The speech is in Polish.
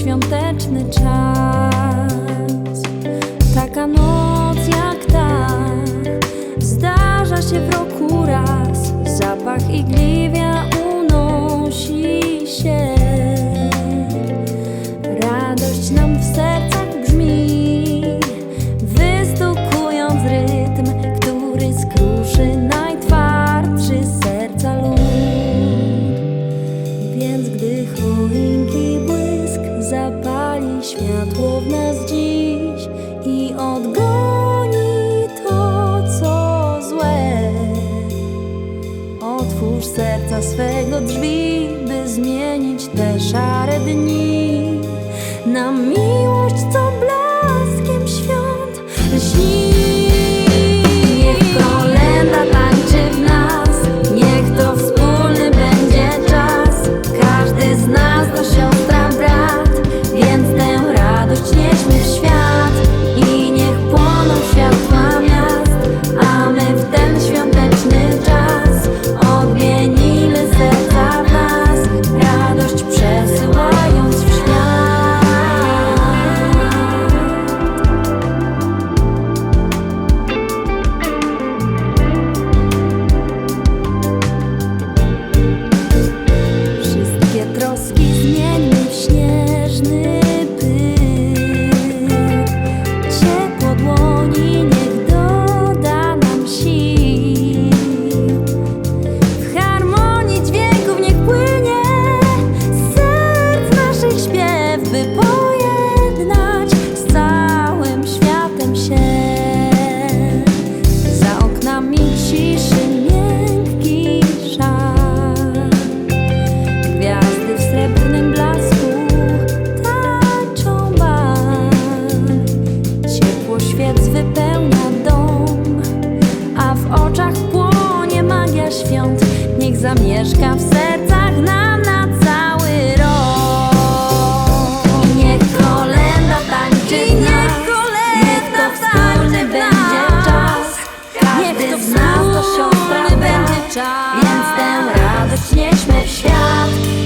świąteczny czas. Taka noc jak ta zdarza się w roku raz. Zapach igliwia światło w nas dziś i odgoni to, co złe, otwórz serca swego drzwi, by zmienić te szare dni na miłość. nós que Szybowiec wypełnia dom, a w oczach płonie magia świąt. Niech zamieszka w sercach nam na cały rok. Niech kolenda tańczy nas, niech to wspólny będzie czas. Każdy niech to z nas to będzie czas, więc tę radość nieśmy w świat.